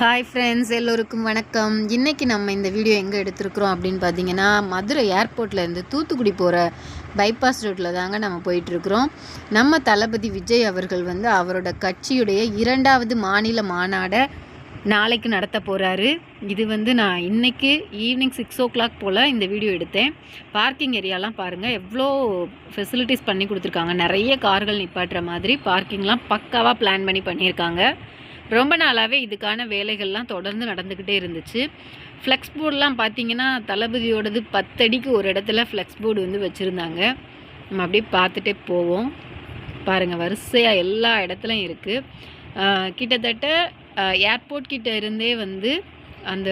Hi friends எல்லோருக்கும் வணக்கம். இன்றைக்கி நம்ம இந்த வீடியோ எங்கே எடுத்திருக்கிறோம் அப்படின்னு பார்த்தீங்கன்னா மதுரை ஏர்போர்ட்லேருந்து தூத்துக்குடி போகிற பைபாஸ் ரோட்டில் தாங்க நம்ம போயிட்டுருக்குறோம். நம்ம தளபதி விஜய் அவர்கள் வந்து அவரோட கட்சியுடைய இரண்டாவது மாநில மாநாடை நாளைக்கு நடத்த போகிறாரு இது வந்து நான் இன்றைக்கி ஈவினிங் சிக்ஸ் ஓ கிளாக் போல் இந்த வீடியோ எடுத்தேன். பார்க்கிங் ஏரியாலாம் பாருங்கள் எவ்வளோ ஃபெசிலிட்டிஸ் பண்ணி கொடுத்துருக்காங்க. நிறைய கார்கள் நிப்பாட்டுற மாதிரி பார்க்கிங்லாம் பக்காவாக பிளான் பண்ணி பண்ணியிருக்காங்க. ரொம்ப நாளாகவே இதுக்கான வேலைகள்லாம் தொடர்ந்து நடந்துக்கிட்டே இருந்துச்சு. ஃப்ளெக்ஸ் போர்டெலாம் பார்த்தீங்கன்னா தளபதியோடது பத்தடிக்கு ஒரு இடத்துல ஃப்ளெக்ஸ் போர்டு வந்து வச்சுருந்தாங்க. நம்ம அப்படியே பார்த்துட்டே போவோம். பாருங்கள் வரிசையாக எல்லா இடத்துலையும் இருக்குது கிட்டத்தட்ட ஏர்போர்ட் கிட்ட இருந்தே வந்து அந்த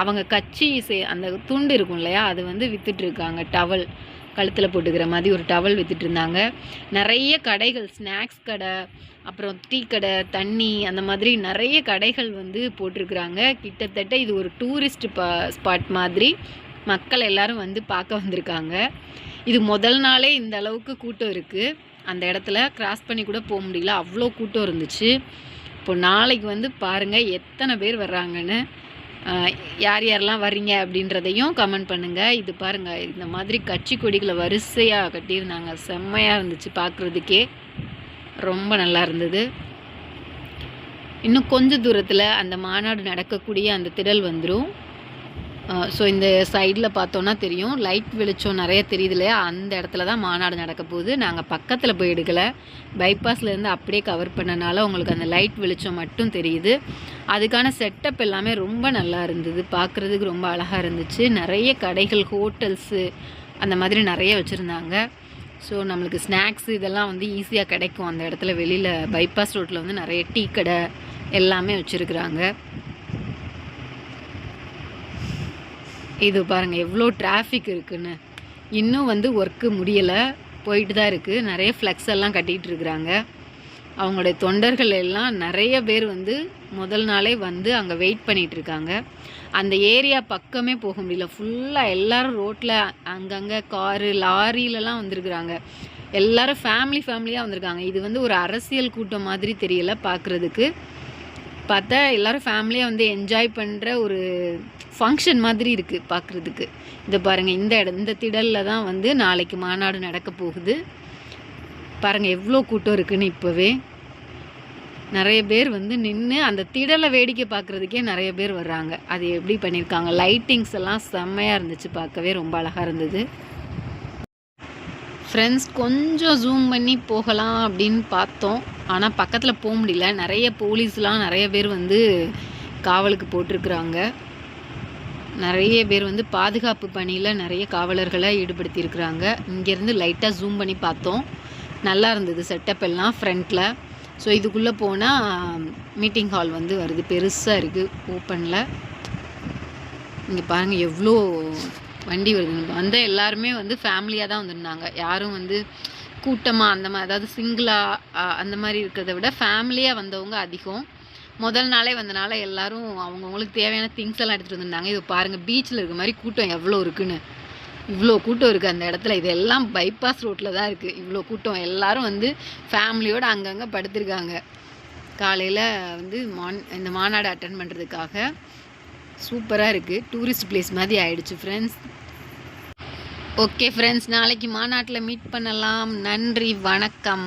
அவங்க கட்சி அந்த துண்டு இருக்கும் இல்லையா? அது வந்து விற்றுட்ருக்காங்க டவல் கழுத்தில் போட்டுக்கிற மாதிரி ஒரு டவல் விற்றுட்டு இருந்தாங்க நிறைய கடைகள் ஸ்நாக்ஸ் கடை அப்புறம் டீ கடை தண்ணி அந்த மாதிரி நிறைய கடைகள் வந்து போட்டிருக்கிறாங்க. கிட்டத்தட்ட இது ஒரு டூரிஸ்ட் ப ஸ்பாட் மாதிரி மக்கள் எல்லாரும் வந்து பார்க்க வந்திருக்காங்க. இது முதல் நாளே இந்த அளவுக்கு கூட்டம் இருக்குது அந்த இடத்துல கிராஸ் பண்ணி கூட போக முடியல. அவ்வளோ கூட்டம் இருந்துச்சு. இப்போ நாளைக்கு வந்து பாருங்கள் எத்தனை பேர் வர்றாங்கன்னு யார் யாரெல்லாம் வர்றீங்க அப்படின்றதையும் கமெண்ட் பண்ணுங்கள் இது பாருங்கள் இந்த மாதிரி கட்சி கொடிகளை வரிசையாக கட்டியிருந்தாங்க. செம்மையாக இருந்துச்சு பார்க்குறதுக்கே. ரொம்ப நல்லா இருந்தது. இன்னும் கொஞ்சம் தூரத்தில் அந்த மாநாடு நடக்கக்கூடிய அந்த திடல் வந்துடும் ஸோ இந்த சைடில் பார்த்தோன்னா தெரியும். லைட் வெளிச்சம் நிறைய தெரியுது இல்லையா அந்த இடத்துல தான் மாநாடு நடக்க போகுது. நாங்கள் பக்கத்தில் போய் எடுக்கலை. பைபாஸ்லேருந்து அப்படியே கவர் பண்ணனால உங்களுக்கு அந்த லைட் வெளிச்சம் மட்டும் தெரியுது. அதுக்கான செட்டப் எல்லாமே ரொம்ப நல்லா இருந்தது. பார்க்குறதுக்கு ரொம்ப அழகாக இருந்துச்சு. நிறைய கடைகள் ஹோட்டல்ஸு அந்த மாதிரி நிறைய வச்சுருந்தாங்க. ஸோ நம்மளுக்கு ஸ்நாக்ஸ் இதெல்லாம் வந்து ஈஸியாக கிடைக்கும். அந்த இடத்துல வெளியில் பைபாஸ் ரோட்டில் வந்து நிறைய டீ கடை எல்லாமே வச்சுருக்குறாங்க. இது பாருங்கள் எவ்வளோ டிராஃபிக் இருக்குன்னு. இன்னும் வந்து ஒர்க்கு முடியலை. போயிட்டு தான் இருக்குது நிறைய ஃப்ளெக்ஸ் எல்லாம் கட்டிகிட்டு இருக்கிறாங்க. அவங்களுடைய தொண்டர்கள் எல்லாம் நிறைய பேர் வந்து முதல் நாளே வந்து அங்கே வெயிட் பண்ணிகிட்டு இருக்காங்க. அந்த ஏரியா பக்கமே போக முடியல. ஃபுல்லாக எல்லோரும் ரோட்டில் அங்கங்கே காரு லாரியிலலாம் வந்திருக்குறாங்க. எல்லோரும் ஃபேமிலி ஃபேமிலியாக வந்திருக்காங்க. இது வந்து ஒரு அரசியல் கூட்டம் மாதிரி தெரியல பார்க்குறதுக்கு பார்த்தா எல்லோரும் ஃபேமிலியாக வந்து என்ஜாய் பண்ணுற ஒரு ஃபங்க்ஷன் மாதிரி இருக்குது பார்க்குறதுக்கு இந்த பாருங்கள் இந்த இடம் இந்த திடலில் தான் வந்து நாளைக்கு மாநாடு நடக்க போகுது. பாருங்கள் எவ்வளோ கூட்டம் இருக்குதுன்னு இப்போவே. நிறைய பேர் வந்து நின்று அந்த திடலை வேடிக்கை பார்க்குறதுக்கே நிறைய பேர் வர்றாங்க. அது எப்படி பண்ணியிருக்காங்க லைட்டிங்ஸ் எல்லாம் செம்மையாக இருந்துச்சு பார்க்கவே ரொம்ப அழகாக இருந்தது. ஃப்ரெண்ட்ஸ் கொஞ்சம் ஜூம் பண்ணி போகலாம் அப்படின்னு பார்த்தோம். ஆனால் பக்கத்தில் போக முடியல. நிறைய போலீஸ்லாம் நிறைய பேர் வந்து காவலுக்கு போட்டிருக்குறாங்க. நிறைய பேர் வந்து பாதுகாப்பு பணியில் நிறைய காவலர்களை ஈடுபடுத்தியிருக்கிறாங்க. இங்கேருந்து லைட்டாக ஜூம் பண்ணி பார்த்தோம். நல்லா இருந்தது செட்டப் எல்லாம் ஃப்ரண்ட்டில் ஸோ இதுக்குள்ளே போனால் மீட்டிங் ஹால் வந்து வருது. பெருசாக இருக்குது ஓப்பனில் இங்கே பாருங்கள் எவ்வளோ வண்டி வருது வந்த எல்லாருமே வந்து ஃபேமிலியாக தான் வந்திருந்தாங்க. யாரும் வந்து கூட்டமாக அந்த மாதிரி அதாவது சிங்கிளாக அந்த மாதிரி இருக்கிறத விட ஃபேமிலியாக வந்தவங்க அதிகம். முதல் நாளே வந்தனால எல்லாரும் அவங்கவுங்களுக்கு தேவையான திங்ஸ் எல்லாம் எடுத்துகிட்டு வந்திருந்தாங்க. இது பாருங்கள் பீச்சில் இருக்க மாதிரி கூட்டம் எவ்வளோ இருக்குன்னு. இவ்வளோ கூட்டம் இருக்குது அந்த இடத்துல. இது எல்லாம் பைபாஸ் ரோட்டில் தான் இருக்குது இவ்வளோ கூட்டம். எல்லோரும் வந்து ஃபேமிலியோடு அங்கங்கே படுத்திருக்காங்க. காலையில் வந்து மான் இந்த மாநாடு அட்டன் பண்ணுறதுக்காக சூப்பராக இருக்குது டூரிஸ்ட் பிளேஸ் மாதிரி ஆயிடுச்சு ஃப்ரெண்ட்ஸ் ஓகே ஃப்ரெண்ட்ஸ் நாளைக்கு மாநாட்டில் மீட் பண்ணலாம். நன்றி வணக்கம்.